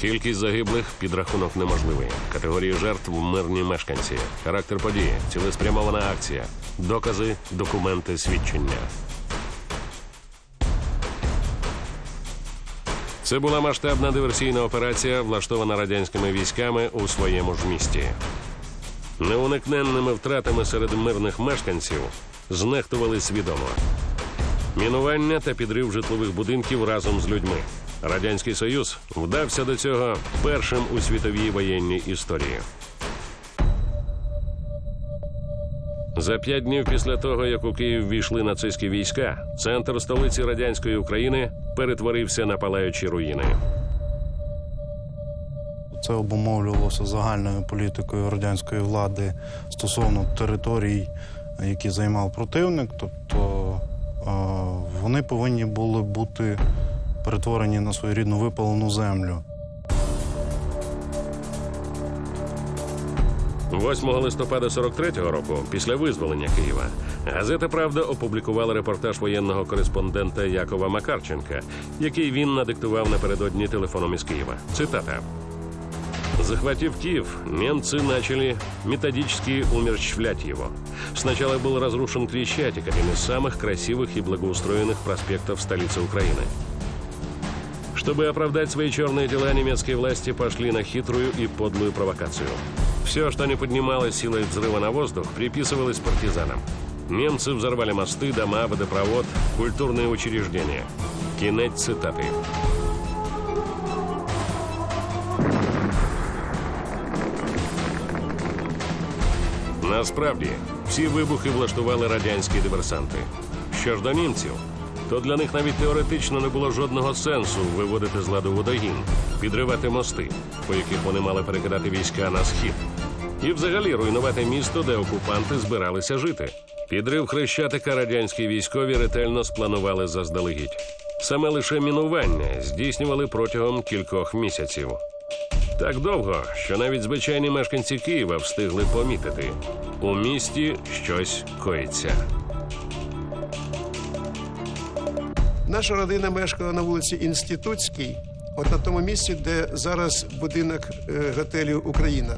Кількість загиблих підрахунок неможливий. Категорії жертв мирні мешканці. Характер події, цілеспрямована акція, докази, документи, свідчення. Це була масштабна диверсійна операція, влаштована радянськими військами у своєму ж місті. Неуникненними втратами серед мирних мешканців знехтували свідомо. Мінування та підрив житлових будинків разом з людьми. Радянський Союз вдався до цього першим у світовій воєнній історії. За п'ять днів після того, як у Київ війшли нацистські війська, центр столиці радянської України перетворився на палаючі руїни. Це обумовлювалося загальною політикою радянської влади стосовно територій, які займав противник. Тобто е, вони повинні були бути перетворені на своєрідну випалену землю. 8 листопада 43-го року, після визволення Києва, газета Правда опублікувала репортаж воєнного кореспондента Якова Макарченка, який він надиктував напередодні телефоном із Киева. Цитата. Захватив Киев, немцы начали методически умерщвлять его. Сначала был разрушен Крещатик, один из самых красивых и благоустроенных проспектов столицы Украины. Чтобы оправдать свои черные дела, немецкие власти пошли на хитрую и подлую провокацию. Все, что не поднималось силой взрыва на воздух, приписывалось партизанам. Немцы взорвали мосты, дома, водопровод, культурные учреждения. Кинеть цитаты. Насправді, всі вибухи влаштували радянські диверсанти. Що ж до німців, то для них навіть теоретично не було жодного сенсу виводити з ладу водогін, підривати мости, по яких вони мали перекидати війська на схід, і взагалі руйнувати місто, де окупанти збиралися жити. Підрив хрещатика радянські військові ретельно спланували заздалегідь. Саме лише мінування здійснювали протягом кількох місяців. Так довго, що навіть звичайні мешканці Києва встигли помітити у місті щось коїться. Наша родина мешкала на вулиці Інститутській, от на тому місці, де зараз будинок е, готелю Україна.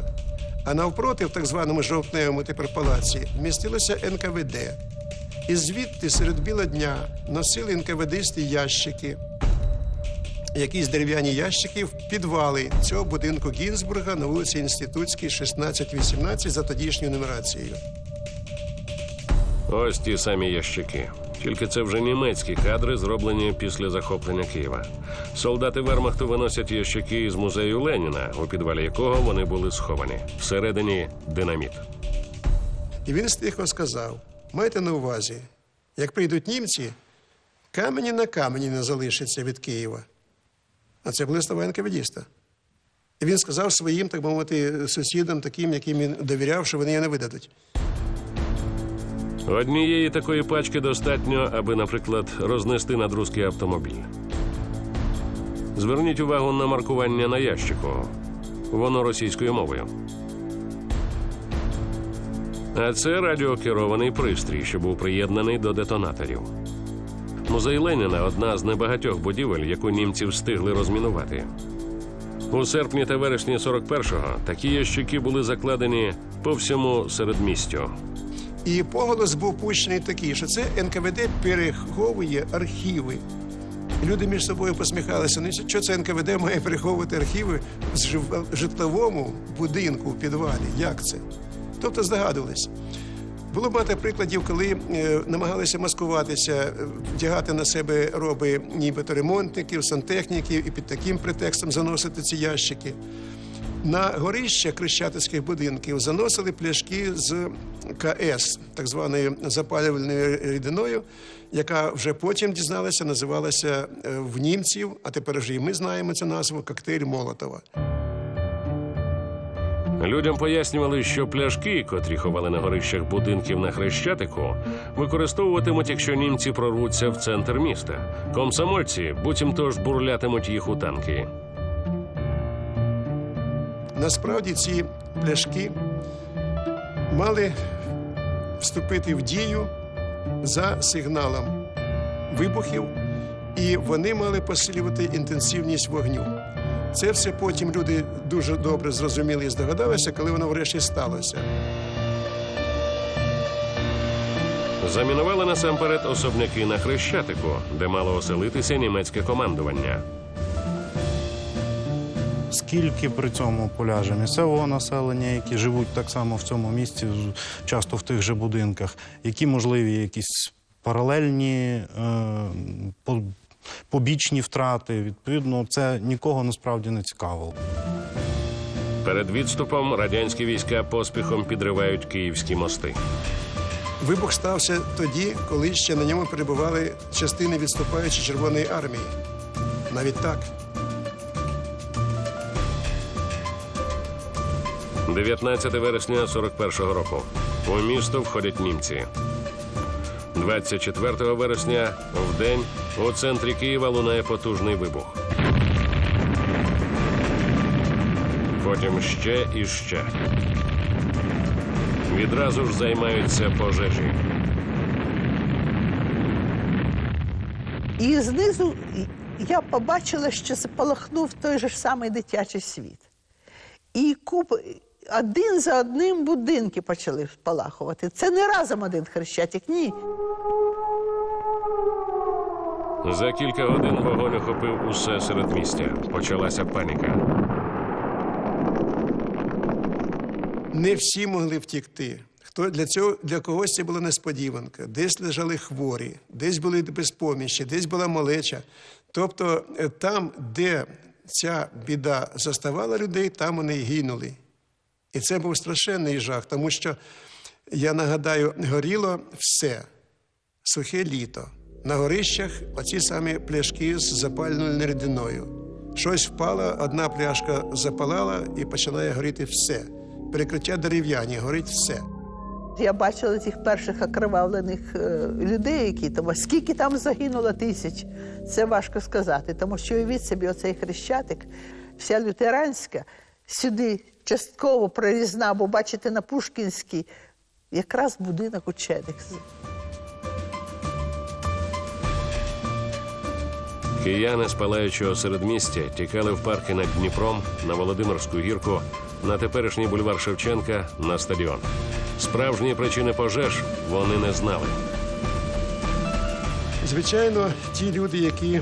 А навпроти, в так званому жовтневому тепер палаці, вмістилося НКВД. І звідти серед біла дня носили НКВДисти ящики, якісь дерев'яні ящики в підвали цього будинку Гінзбурга на вулиці Інститутській, 16-18 за тодішньою нумерацією. Ось ті самі ящики. Тільки це вже німецькі кадри, зроблені після захоплення Києва. Солдати Вермахту виносять ящики із музею Леніна, у підвалі якого вони були сховані. Всередині динаміт. І він стихо сказав: майте на увазі, як прийдуть німці, камені на камені не залишиться від Києва. А це були слова НКВДіста. І він сказав своїм, так мовити, сусідам, таким, яким він довіряв, що вони її не видадуть. Однієї такої пачки достатньо, аби, наприклад, рознести надрузкий автомобіль. Зверніть увагу на маркування на ящику. Воно російською мовою. А це радіокерований пристрій, що був приєднаний до детонаторів. Музей Леніна одна з небагатьох будівель, яку німці встигли розмінувати. У серпні та вересні 41-го такі ящики були закладені по всьому середмістю. І поголос був пущений такий, що це НКВД переховує архіви. Люди між собою посміхалися. Ну, що це НКВД має переховувати архіви в житловому будинку у підвалі? Як це? Тобто здогадувались. Було багато прикладів, коли е, намагалися маскуватися, е, вдягати на себе роби нібито ремонтників, сантехніків і під таким претекстом заносити ці ящики. На горища хрещатицьких будинків заносили пляшки з КС, так званою запалювальною рідиною, яка вже потім дізналася, називалася е, в німців, а тепер вже і ми знаємо цю назву коктейль Молотова. Людям пояснювали, що пляшки, котрі ховали на горищах будинків на Хрещатику, використовуватимуть, якщо німці прорвуться в центр міста. Комсомольці буцімто ж бурлятимуть їх у танки. Насправді ці пляшки мали вступити в дію за сигналом вибухів, і вони мали посилювати інтенсивність вогню. Це все потім люди дуже добре зрозуміли і здогадалися, коли воно врешті сталося. Замінували насамперед особняки на Хрещатику, де мало оселитися німецьке командування. Скільки при цьому поляже місцевого населення, які живуть так само в цьому місці, часто в тих же будинках, які можливі якісь паралельні е, побічні втрати. Відповідно, це нікого насправді не цікавило. Перед відступом радянські війська поспіхом підривають київські мости. Вибух стався тоді, коли ще на ньому перебували частини відступаючої Червоної армії. Навіть так. 19 вересня 41-го року. У місто входять німці. 24 вересня в день у центрі Києва лунає потужний вибух. Потім ще і ще. Відразу ж займаються пожежі. І знизу я побачила, що спалахнув той же ж самий дитячий світ. І куп... один за одним будинки почали спалахувати. Це не разом один хрещатик, ні. За кілька годин вогонь охопив усе середмістя. Почалася паніка. Не всі могли втікти. Хто для цього для когось це була несподіванка. Десь лежали хворі, десь були безпомічі, десь була малеча. Тобто, е, там, де ця біда заставала людей, там вони й гинули. І це був страшенний жах, тому що я нагадаю, горіло все сухе літо. На горищах оці самі пляшки з запальною рідиною. Щось впало, одна пляшка запалала і починає горіти все. Перекриття дерев'яні, горить все. Я бачила цих перших окривавлених е, людей, які там, скільки там загинуло тисяч. Це важко сказати, тому що уявіть собі, оцей хрещатик, вся лютеранська, сюди частково прорізна, бо бачите, на Пушкінській якраз будинок учених. Кияни з палаючого середмістя тікали в парки над Дніпром, на Володимирську гірку, на теперішній бульвар Шевченка, на стадіон. Справжні причини пожеж вони не знали. Звичайно, ті люди, які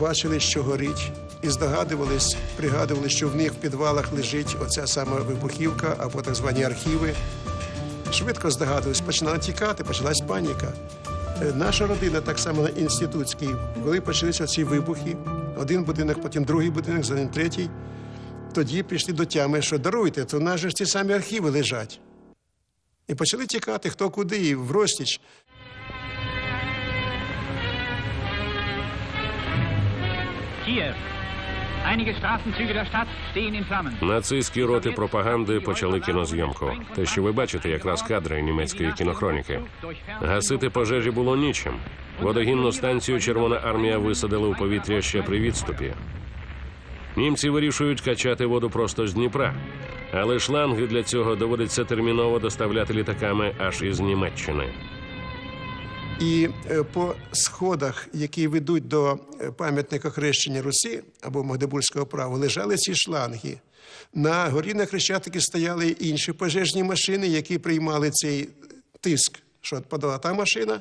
бачили, що горить, і здогадувались, пригадували, що в них в підвалах лежить оця сама вибухівка або так звані архіви. Швидко здогадувались, починали тікати, почалась паніка. Е, Наша родина, так само на інститутській, коли почалися ці вибухи, один будинок, потім другий будинок, за ним третій. Тоді прийшли до тями, що даруйте, то в нас же ці самі архіви лежать. І почали тікати хто куди, і в розтіч. Kiew. Нацистські роти пропаганди почали кінозйомку. Те, що ви бачите, якраз кадри німецької кінохроніки. Гасити пожежі було нічим. Водогінну станцію Червона армія висадила у повітря ще при відступі. Німці вирішують качати воду просто з Дніпра, але шланги для цього доводиться терміново доставляти літаками аж із Німеччини. І е, по сходах, які ведуть до е, пам'ятника хрещення Русі або Магдебурзького права, лежали ці шланги. На горі на Хрещатикі стояли інші пожежні машини, які приймали цей тиск, що подала та машина,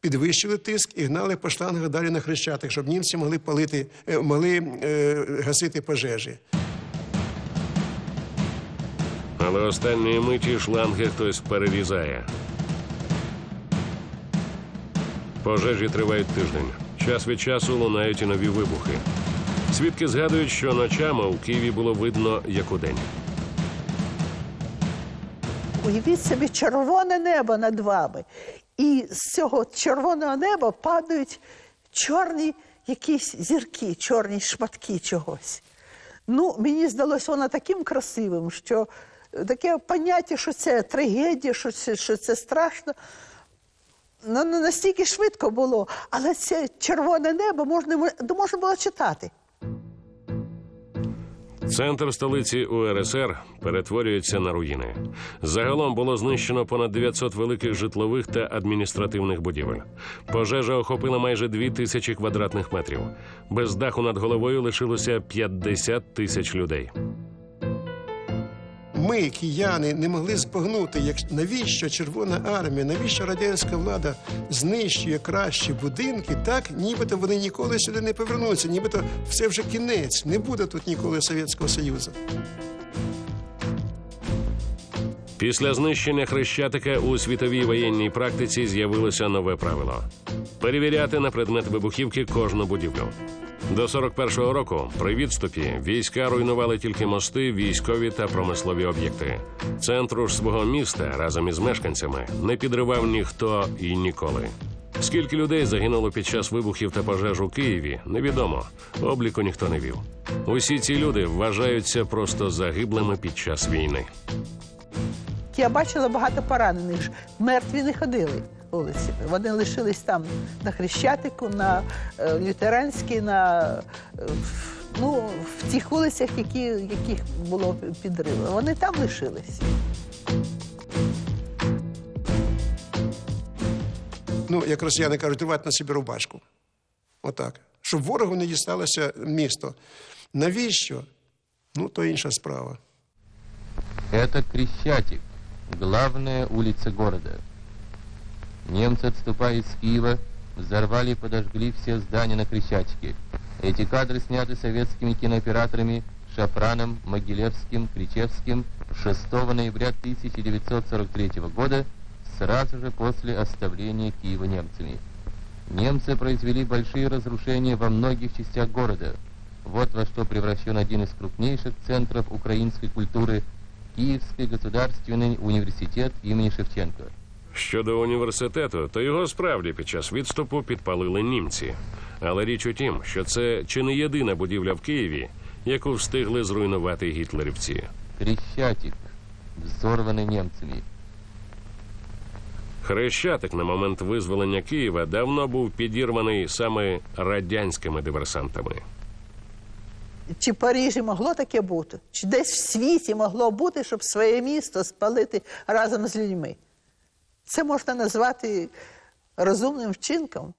підвищили тиск і гнали по шлангах далі на Хрещатик, щоб німці могли палити, е, могли е, гасити пожежі. Але останньої миті шланги хтось перерізає. Пожежі тривають тиждень. Час від часу лунають і нові вибухи. Свідки згадують, що ночами у Києві було видно, як удень. Уявіть собі червоне небо над вами. І з цього червоного неба падають чорні якісь зірки, чорні шматки чогось. Ну, мені здалося воно таким красивим, що таке поняття, що це трагедія, що це, що це страшно. Ну, не настільки швидко було, але це червоне небо можна, можна було читати. Центр столиці УРСР перетворюється на руїни. Загалом було знищено понад 900 великих житлових та адміністративних будівель. Пожежа охопила майже 2 тисячі квадратних метрів. Без даху над головою лишилося 50 тисяч людей. Ми, кияни, не могли збагнути, як навіщо Червона армія, навіщо радянська влада знищує кращі будинки, так нібито вони ніколи сюди не повернуться, нібито все вже кінець, не буде тут ніколи Совєтського Союзу. Після знищення хрещатика у світовій воєнній практиці з'явилося нове правило: перевіряти на предмет вибухівки кожну будівлю. До 41-го року при відступі війська руйнували тільки мости, військові та промислові об'єкти. Центру ж свого міста разом із мешканцями не підривав ніхто і ніколи. Скільки людей загинуло під час вибухів та пожеж у Києві, невідомо. Обліку ніхто не вів. Усі ці люди вважаються просто загиблими під час війни. Я бачила багато поранених. Мертві не ходили вулицями. Вони лишились там на Хрещатику, на е, Лютеранській, на е, в- ну, в тих вулицях, які, яких було підриви. Вони там лишились. Ну, як росіяни кажуть, рвати на собі рубашку. Отак. Щоб ворогу не дісталося місто. Навіщо? Ну, то інша справа. Это Крещатик, главная улица города. Немцы, отступая из Киева, взорвали и подожгли все здания на Крещатике. Эти кадры сняты советскими кинооператорами Шафраном, Могилевским, Кричевским 6 ноября 1943 года, сразу же после оставления Киева немцами. Немцы произвели большие разрушения во многих частях города. Вот во что превращен один из крупнейших центров украинской культуры – Киевский государственный университет имени Шевченко. Щодо університету, то його справді під час відступу підпалили німці. Але річ у тім, що це чи не єдина будівля в Києві, яку встигли зруйнувати гітлерівці. Крещатик, взорванный немцами. Хрещатик на момент визволення Києва давно був підірваний саме радянськими диверсантами. Чи в Парижі могло таке бути? Чи десь в світі могло бути, щоб своє місто спалити разом з людьми? Це можна назвати розумним вчинком.